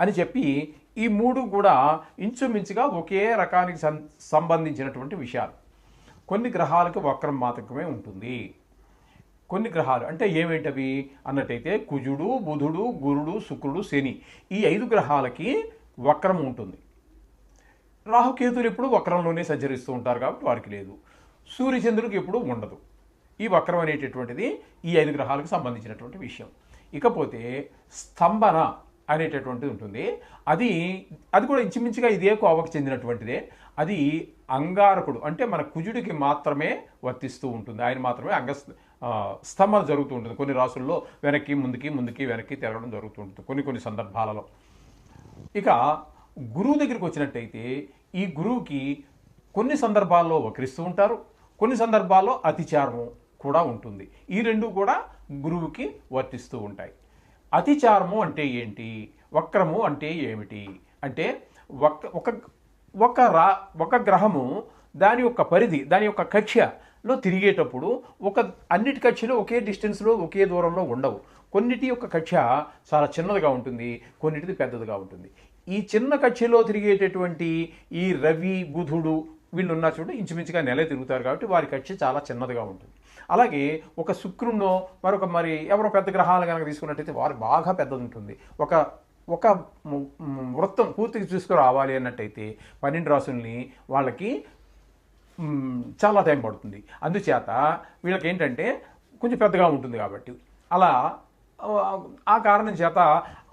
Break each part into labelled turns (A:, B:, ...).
A: అని చెప్పి ఈ మూడు కూడా ఇంచుమించుగా ఒకే రకానికి సం- సంబంధించినటువంటి విషయాలు. కొన్ని గ్రహాలకు వక్రం మాత్రమే ఉంటుంది. కొన్ని గ్రహాలు అంటే ఏమేంటవి? అన్నట్టయితే కుజుడు బుధుడు గురుడు శుక్రుడు శని ఈ ఐదు గ్రహాలకి వక్రం ఉంటుంది. రాహుకేతులు ఎప్పుడు వక్రంలోనే సంచరిస్తూ ఉంటారు కాబట్టి వారికి లేదు. సూర్యచంద్రుడికి ఎప్పుడు ఉండదు. ఈ వక్రం అనేటటువంటిది ఈ ఐదు గ్రహాలకు సంబంధించినటువంటి విషయం. ఇకపోతే స్తంభన అనేటటువంటిది ఉంటుంది. అది అది కూడా ఇంచుమించుగా ఇదే కోవకు చెందినటువంటిదే. అది అంగారకుడు అంటే మన కుజుడికి మాత్రమే వర్తిస్తూ ఉంటుంది. ఆయన మాత్రమే అంగ స్తంభన జరుగుతూ ఉంటుంది. కొన్ని రాసుల్లో వెనక్కి ముందుకి ముందుకి వెనక్కి తిరగడం జరుగుతూ ఉంటుంది కొన్ని కొన్ని సందర్భాలలో. ఇక గురువు దగ్గరికి వచ్చినట్టయితే ఈ గురువుకి కొన్ని సందర్భాల్లో వక్రిస్తూ ఉంటారు. కొన్ని సందర్భాల్లో అతిచారము కూడా ఉంటుంది. ఈ రెండు కూడా గురువుకి వర్తిస్తూ ఉంటాయి. అతిచారము అంటే ఏంటి? వక్రము అంటే ఏమిటి? అంటే ఒక ఒక ఒక రా ఒక గ్రహము దాని యొక్క పరిధి దాని యొక్క కక్ష్యలో తిరిగేటప్పుడు ఒక అన్నిటి కక్షలు ఒకే డిస్టెన్స్లో ఒకే దూరంలో ఉండవు. కొన్నిటి యొక్క కక్ష చాలా చిన్నదిగా ఉంటుంది కొన్నిటిది పెద్దదిగా ఉంటుంది. ఈ చిన్న కక్షలో తిరిగేటటువంటి ఈ రవి బుధుడు వీళ్ళు ఉన్న చూడు ఇంచుమించుగా నెల తిరుగుతారు కాబట్టి వారి కక్ష చాలా చిన్నదిగా ఉంటుంది. అలాగే ఒక శుక్రుణ్ణో మరొక మరి ఎవరో పెద్ద గ్రహాలు కనుక తీసుకున్నట్టయితే వారు బాగా పెద్దది ఉంటుంది. ఒక ఒక వృత్తం పూర్తిగా తీసుకురావాలి అన్నట్టయితే పన్నెండు రాసుల్ని వాళ్ళకి చాలా టైం పడుతుంది. అందుచేత వీళ్ళకి ఏంటంటే కొంచెం పెద్దగా ఉంటుంది కాబట్టి. అలా ఆ కారణం చేత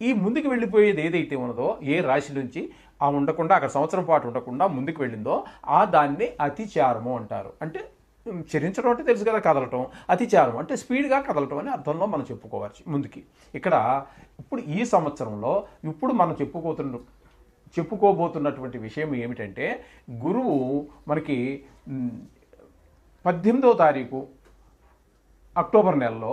A: ఈ ముందుకు వెళ్ళిపోయేది ఏదైతే ఉన్నదో ఏ రాశి నుంచి ఆ ఉండకుండా అక్కడ సంవత్సరం పాటు ఉండకుండా ముందుకు వెళ్ళిందో ఆ దాన్ని అతిచారము అంటారు. అంటే చరించడం అంటే తెలుసు కదా కదలటం. అతిచారం అంటే స్పీడ్గా కదలటం అని అర్థంలో మనం చెప్పుకోవచ్చు ముందుకి. ఇక్కడ ఇప్పుడు ఈ సంవత్సరంలో ఇప్పుడు మనం చెప్పుకోతున్న చెప్పుకోబోతున్నటువంటి విషయం ఏమిటంటే గురువు మనకి పద్దెనిమిదో తారీఖు అక్టోబర్ నెలలో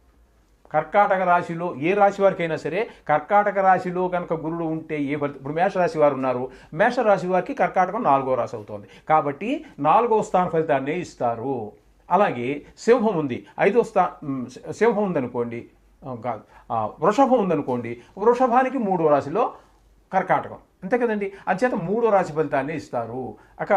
A: కర్కాటక రాశిలో ఏ రాశి వారికైనా సరే కర్కాటక రాశిలో కనుక గురుడు ఉంటే ఏ ఫలితం ఇప్పుడు మేషరాశి వారు ఉన్నారు. మేషరాశి వారికి కర్కాటకం నాలుగో రాశి అవుతుంది. కాబట్టి నాలుగో స్థాన ఫలితాన్నే ఇస్తారు. అలాగే సింహం ఉంది. ఐదో స్థా సింహం ఉందనుకోండి. కాదు. వృషభం ఉందనుకోండి. వృషభానికి మూడో రాశిలో కర్కాటకం. అంతే కదండి? అంచేత మూడో రాశి ఫలితాన్ని ఇస్తారు. అక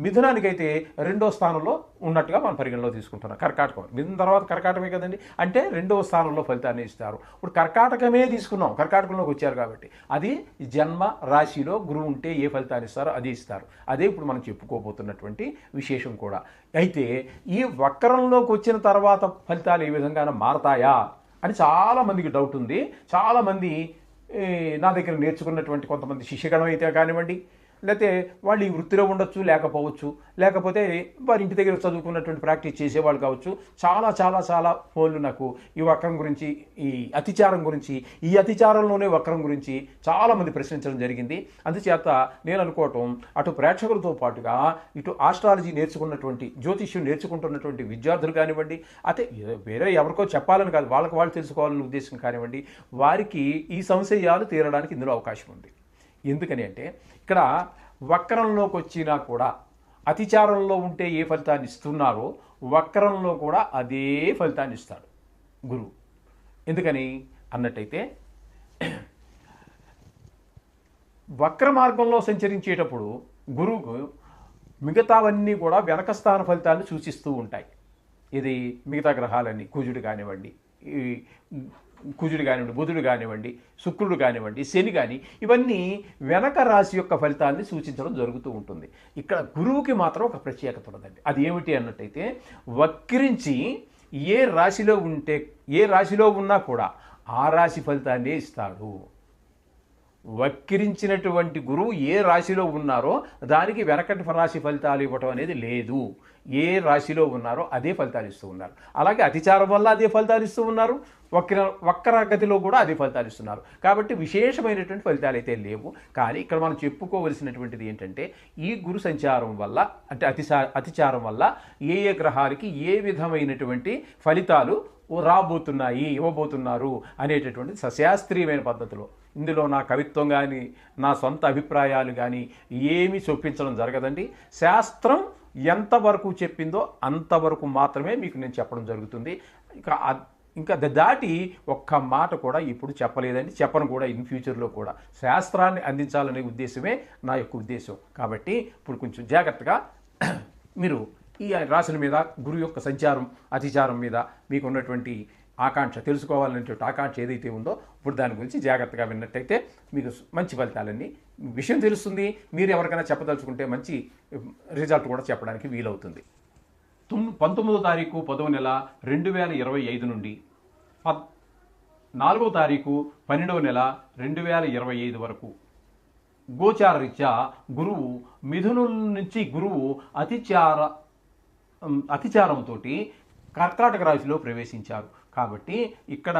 A: మిథునానికైతే రెండో స్థానంలో ఉన్నట్టుగా మనం పరిగణలో తీసుకుంటున్నాం. కర్కాటకం. మిథున తర్వాత కర్కాటకమే కదండి? అంటే రెండవ స్థానంలో ఫలితాన్ని ఇస్తారు. ఇప్పుడు కర్కాటకమే తీసుకున్నాం. కర్కాటకంలోకి వచ్చారు కాబట్టి అది జన్మ రాశిలో గురువు ఉంటే ఏ ఫలితాన్ని ఇస్తారో అది ఇస్తారు. అదే ఇప్పుడు మనం చెప్పుకోబోతున్నటువంటి విశేషం కూడా. అయితే ఈ వక్రంలోకి వచ్చిన తర్వాత ఫలితాలు ఏ విధంగా మారతాయా అని చాలామందికి డౌట్ ఉంది. చాలామంది నా దగ్గర నేర్చుకున్నటువంటి కొంతమంది శిష్యగణం అయితే కానివ్వండి లేకపోతే వాళ్ళు ఈ వృత్తిలో ఉండొచ్చు లేకపోవచ్చు. లేకపోతే వారి ఇంటి దగ్గర చదువుకున్నటువంటి ప్రాక్టీస్ చేసేవాళ్ళు కావచ్చు. చాలా చాలా చాలా ఫోన్లు నాకు ఈ వక్రం గురించి ఈ అతిచారం గురించి ఈ అతిచారంలోనే వక్రం గురించి చాలామంది ప్రశ్నించడం జరిగింది. అందుచేత నేను అనుకోవటం అటు ప్రేక్షకులతో పాటుగా ఇటు ఆస్ట్రాలజీ నేర్చుకున్నటువంటి జ్యోతిష్యం నేర్చుకుంటున్నటువంటి విద్యార్థులు కానివ్వండి అయితే వేరే ఎవరికో చెప్పాలని కాదు వాళ్ళకి వాళ్ళు తెలుసుకోవాలని ఉద్దేశం కానివ్వండి వారికి ఈ సంశయాలు తీరడానికి ఇందులో అవకాశం ఉంది. ఎందుకని అంటే ఇక్కడ వక్రంలోకి వచ్చినా కూడా అతిచారంలో ఉంటే ఏ ఫలితాన్ని ఇస్తున్నారో వక్రంలో కూడా అదే ఫలితాన్ని ఇస్తాడు గురువు. ఎందుకని? అన్నట్టయితే వక్ర మార్గంలో సంచరించేటప్పుడు గురువుకు మిగతావన్నీ కూడా వెనక స్థాన ఫలితాన్ని సూచిస్తూ ఉంటాయి. ఇది మిగతా గ్రహాలన్నీ కుజుడు కానివ్వండి ఈ కుజుడు కానివ్వండి బుధుడు కానివ్వండి శుక్రుడు కానివ్వండి శని కానీ ఇవన్నీ వెనక రాశి యొక్క ఫలితాన్ని సూచించడం జరుగుతూ ఉంటుంది. ఇక్కడ గురువుకి మాత్రం ఒక ప్రత్యేకత ఉన్నదండి. అది ఏమిటి అన్నట్టయితే వక్రించి ఏ రాశిలో ఉంటే ఏ రాశిలో ఉన్నా కూడా ఆ రాశి ఫలితాన్ని ఇస్తాడు. వక్రించినటువంటి గురువు ఏ రాశిలో ఉన్నారో దానికి వెనకటి రాశి ఫలితాలు ఇవ్వటం అనేది లేదు. ఏ రాశిలో ఉన్నారో అదే ఫలితాలు ఇస్తూ ఉన్నారు. అలాగే అతిచారం వల్ల అదే ఫలితాలు ఇస్తూ ఉన్నారు. వక్ర వక్ర గతిలో కూడా అదే ఫలితాలు ఇస్తున్నారు. కాబట్టి విశేషమైనటువంటి ఫలితాలు అయితే లేవు. కానీ ఇక్కడ మనం చెప్పుకోవలసినటువంటిది ఏంటంటే ఈ గురు సంచారం వల్ల అంటే అతిసా అతిచారం వల్ల ఏ ఏ గ్రహాలకి ఏ విధమైనటువంటి ఫలితాలు రాబోతున్నాయి ఇవ్వబోతున్నారు అనేటటువంటి సశాస్త్రీయమైన పద్ధతిలో. ఇందులో నా కవిత్వం కానీ నా సొంత అభిప్రాయాలు కానీ ఏమీ చొప్పించడం జరగదండి. శాస్త్రం ఎంతవరకు చెప్పిందో అంతవరకు మాత్రమే మీకు నేను చెప్పడం జరుగుతుంది. ఇక ఇంకా ద- దాటి ఒక్క మాట కూడా ఇప్పుడు చెప్పలేదండి చెప్పను కూడా ఇన్ ఫ్యూచర్లో కూడా. శాస్త్రాన్ని అందించాలనే ఉద్దేశమే నా యొక్క ఉద్దేశం. కాబట్టి ఇప్పుడు కొంచెం జాగ్రత్తగా మీరు ఈ రాశుల మీద గురు యొక్క సంచారం అతిచారం మీద మీకు ఉన్నటువంటి ఆకాంక్ష తెలుసుకోవాలనేటువంటి ఆకాంక్ష ఏదైతే ఉందో ఇప్పుడు దాని గురించి జాగ్రత్తగా విన్నట్టయితే మీకు మంచి ఫలితాలన్నీ విషయం తెలుస్తుంది. మీరు ఎవరికైనా చెప్పదలుచుకుంటే మంచి రిజల్ట్ కూడా చెప్పడానికి వీలవుతుంది. తొమ్మిది పంతొమ్మిదో తారీఖు పదవ నెల రెండు వేల ఇరవై ఐదు నుండి పద్ నాలుగో తారీఖు పన్నెండవ నెల రెండు వేల ఇరవై ఐదు వరకు. గోచార రీత్యా గురువు మిథునుల నుంచి గురువు అతిచార అతిచారంతో కర్కాటక రాశిలో ప్రవేశించారు. కాబట్టి ఇక్కడ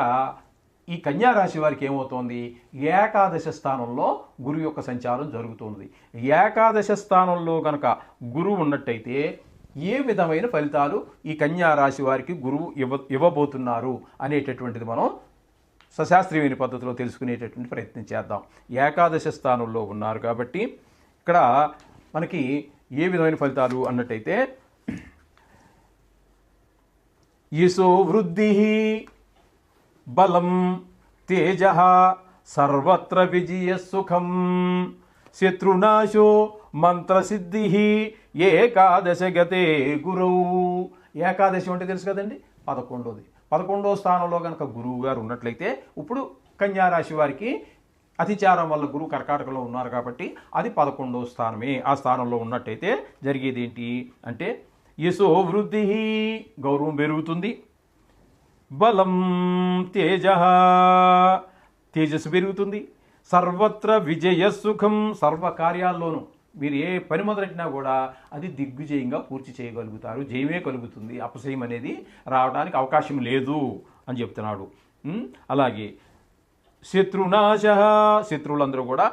A: ఈ కన్యా రాశి వారికి ఏమవుతోంది? ఏకాదశ స్థానంలో గురువు యొక్క సంచారం జరుగుతోంది. ఏకాదశ స్థానంలో కనుక గురువు ఉన్నట్టయితే ఏ విధమైన ఫలితాలు ఈ కన్యా రాశి వారికి గురువు ఇవ్వ ఇవ్వబోతున్నారు అనేటటువంటిది మనం సశాస్త్రీయమైన పద్ధతిలో తెలుసుకునేటటువంటి ప్రయత్నం చేద్దాం. ఏకాదశ స్థానంలో ఉన్నారు కాబట్టి ఇక్కడ మనకి ఏ విధమైన ఫలితాలు అన్నట్టయితే యశో వృద్ధి బలం తేజ సర్వత్ర విజయ సుఖం శత్రునాశో మంత్రసిద్ధి ఏకాదశ గతే గురువు ఏకాదశి అంటే తెలుసు కదండి? పదకొండోది. పదకొండో స్థానంలో కనుక గురువు గారు ఉన్నట్లయితే ఇప్పుడు కన్యా రాశి వారికి అతిచారం వల్ల గురువు కర్కాటకలో ఉన్నారు కాబట్టి అది పదకొండో స్థానమే. ఆ స్థానంలో ఉన్నట్టయితే జరిగేది ఏంటి అంటే యశో వృద్ధి గౌరవం పెరుగుతుంది. బలం తేజ తేజస్సు పెరుగుతుంది. సర్వత్ర విజయ సుఖం సర్వ కార్యాల్లోనూ మీరు ఏ పని మొదలెట్టినా కూడా అది దిగ్విజయంగా పూర్తి చేయగలుగుతారు జయమే కలుగుతుంది. అపశయం అనేది రావడానికి అవకాశం లేదు అని చెప్తున్నాడు. అలాగే శత్రునాశ శత్రువులందరూ కూడా